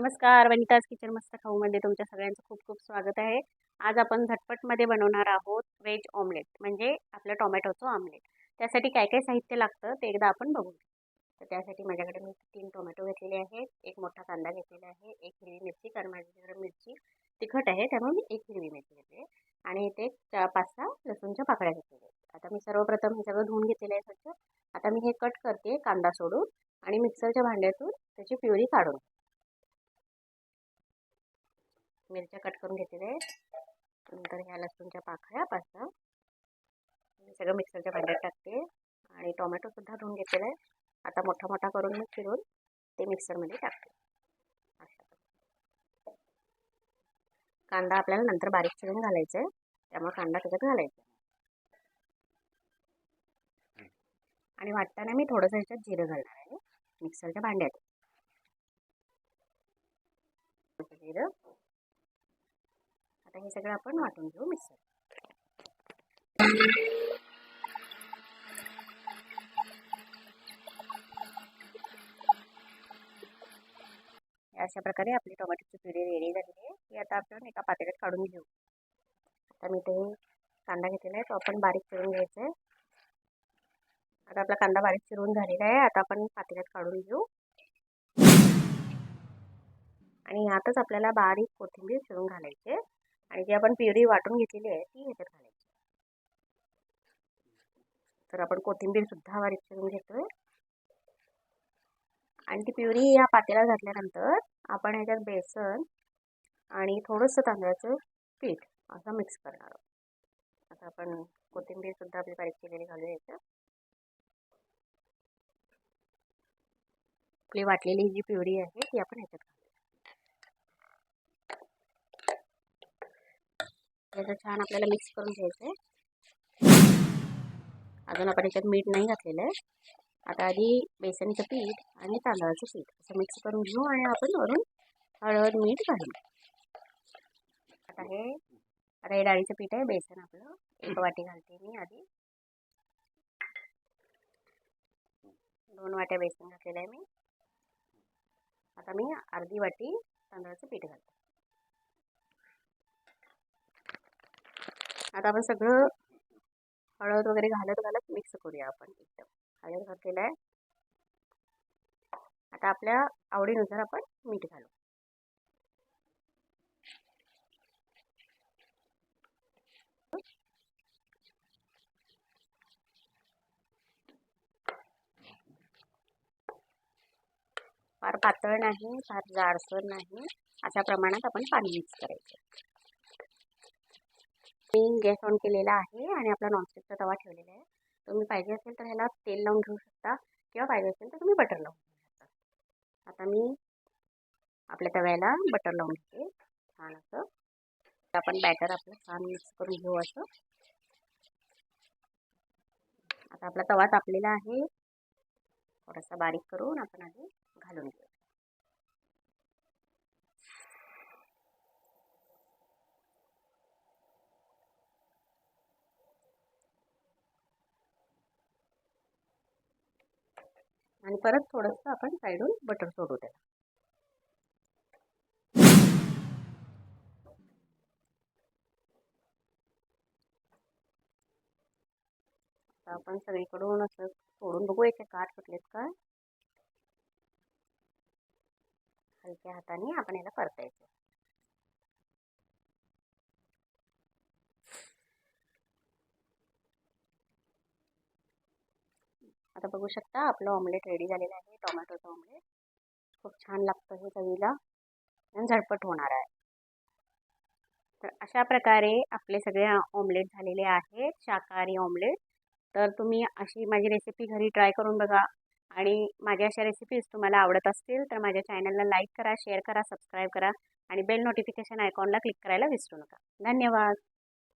नमस्कार वनिताज किचन मस्त खाऊमध्ये तुमच्या सगळ्यांचं खूप खूप स्वागत आहे. आज आपण झटपटमध्ये बनवणार आहोत व्हेज ऑमलेट म्हणजे आपलं टोमॅटोचं ऑमलेट. त्यासाठी काय काय साहित्य लागतं ते एकदा आपण बघू तर त्यासाठी माझ्याकडे मी तीन टोमॅटो घेतलेले आहेत एक मोठा कांदा घेतलेला आहे एक हिरवी मिरची कारण माझ्याकडे मिरची तिखट आहे त्यामुळे मी एक हिरवी मिरची घेतली आणि इथे चार पाच सहा लसूणच्या पाकळ्या घेतलेल्या आहेत. आता मी सर्वप्रथम हे सगळं धुवून घेतलेलं आहे स्वच्छ. आता मी हे कट करते कांदा सोडून आणि मिक्सरच्या भांड्यातून त्याची प्युरी काढून मिरच्या कट करून घेतलेल्या आहेत. नंतर ह्या लसूणच्या पाकळ्या पाच मी सगळं मिक्सरच्या भांड्यात टाकते आणि टोमॅटोसुद्धा धुवून घेतलेला आहे. आता मोठा मोठा करून मी चिरून ते मिक्सरमध्ये टाकते. कांदा आपल्याला नंतर बारीक चिरून घालायचा आहे. त्यामुळे कांदा त्याच्यात घालायचा आणि वाटताना मी थोडंसं ह्याच्यात जिरं घालणार आहे. मिक्सरच्या भांड्यात. जिरं. आता हे सगळं आपण वाटून घेऊ मिक्सर. अशा प्रकारे आपली टोमॅटोची प्युरी रेडी झालेली आहे. ती आता आपण एका पातेल्यात काढून घेऊ. आता मी ते कांदा घेतलेला आहे तो आपण बारीक चिरून घ्यायचा आहे. आता आपला कांदा बारीक चिरून झालेला आहे. आता आपण पातेल्यात काढून घेऊ. आणि यातच आपल्याला बारीक कोथिंबीर चिरून घालायची आहे. आणि जी आपण प्युरी वाटून घेतलेली आहे ती ह्याच्यात घालायची. तर आपण कोथिंबीर सुद्धा बारीक करून घेतोय. आणि ती प्युरी या पातेला घातल्यानंतर आपण ह्याच्यात बेसन आणि थोडंसं तांदळाचं पीठ असं मिक्स करणार आहोत. आता आपण कोथिंबीर सुद्धा आपली बारीक केलेली घालूया याच्यात आपली वाटलेली जी प्युरी आहे ती आपण ह्याच्यात त्याचं छान आपल्याला मिक्स करून घ्यायचं आहे अजून आपण याच्यात मीठ नाही घातलेलं आहे. आता आधी बेसनचं पीठ आणि तांदळाचं पीठ असं मिक्स करून घेऊ आणि आपण वरून हळद मीठ घालू. आता हे आता हे डाळीचं पीठ आहे बेसन आपलं. एक वाटी घालते मी आधी. दोन वाट्या बेसन घातलेलं आहे मी. आता मी अर्धी वाटी तांदळाचं पीठ घालते. आता आपण सगळं हळद वगैरे घालत घालत मिक्स करूया आपण एकदम. हळद घातलेलं आहे. आता आपल्या आवडीनुसार आपण मीठ घालू. फार पातळ नाही फार जाडसर नाही. अशा प्रमाणात आपण पाणी मिक्स करायचं. मी गॅस ऑन केलेला आहे आणि आपला नॉनस्टिकचा तवा ठेवलेला आहे. तुम्ही पाहिजे असेल तर ह्याला तेल लावून घेऊ शकता किंवा पाहिजे असेल तर तुम्ही बटर लावून घेऊ शकता. आता मी आपल्या तव्याला बटर लावून घेते. छान असं. आपण बॅटर आपलं छान मिक्स करून घेऊ असं. आता आपला तवा तापलेला आहे. थोडासा बारीक करून आपण आधी घालून घेऊ. आणि परत थोडंसं आपण साईडून बटर सोडू त्याला. आपण सगळीकडून असं सोडून बघू एक काठ सुटलेत का? हलक्या हाताने आपण याला परतायचं. आता बघू शकता आपलं ऑमलेट रेडी झालेलं आहे टोमॅटोचं ऑमलेट खूप छान लागतं हे चवीला आणि झटपट होणार आहे. तर अशा प्रकारे आपले सगळे ऑमलेट झालेले आहेत शाकाहारी ऑमलेट तर तुम्ही अशी माझी रेसिपी घरी ट्राय करून बघा. आणि माझ्या अशा रेसिपीज तुम्हाला आवडत असतील तर माझ्या चॅनलला लाईक करा शेअर करा सबस्क्राईब करा. आणि बेल नोटिफिकेशन आयकॉनला क्लिक करायला विसरू नका. धन्यवाद!